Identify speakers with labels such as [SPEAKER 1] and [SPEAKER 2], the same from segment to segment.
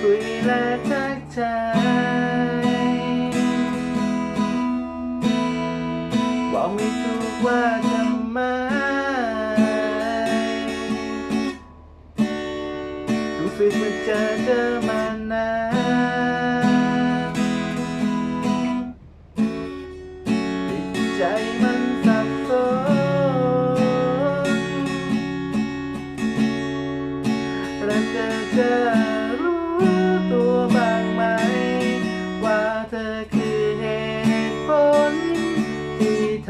[SPEAKER 1] คุยและทักทายบอกไม่ถูกว่าทำไม รู้สึกว่าเจะเจอมานานติดใจมันสับสนรักเธอเธอ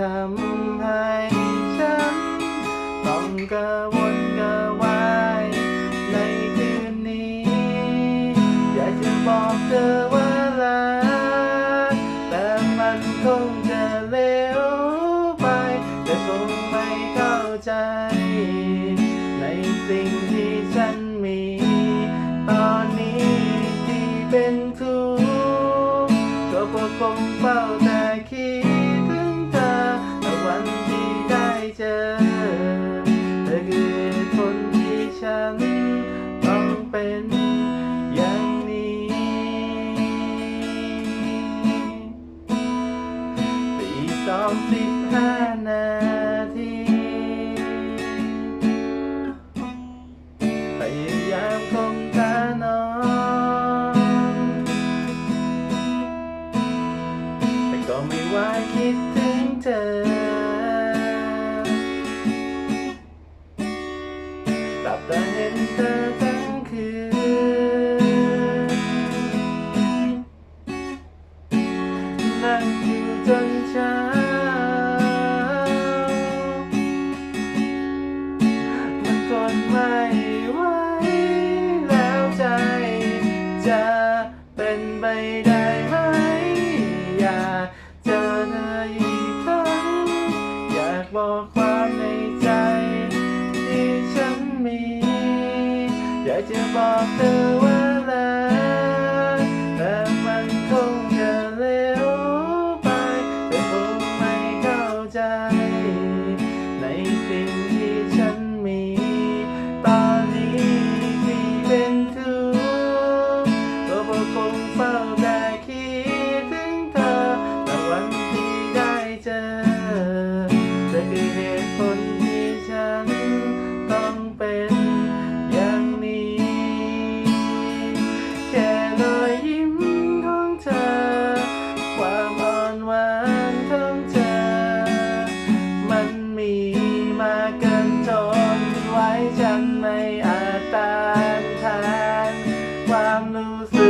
[SPEAKER 1] ทำให้ฉัน ต้องกระวนกระวายในคืนนี้ อยากจะบอกเธอว่าลาแต่มันคงจะเลวไปแต่คงไม่เข้าใจ ในสิ่ง็นอย่างนี้ ตีสองสิบห้านาทีพยายามคงตานอนแต่ก็ไม่ไหวคิดถึงเธอ the. I know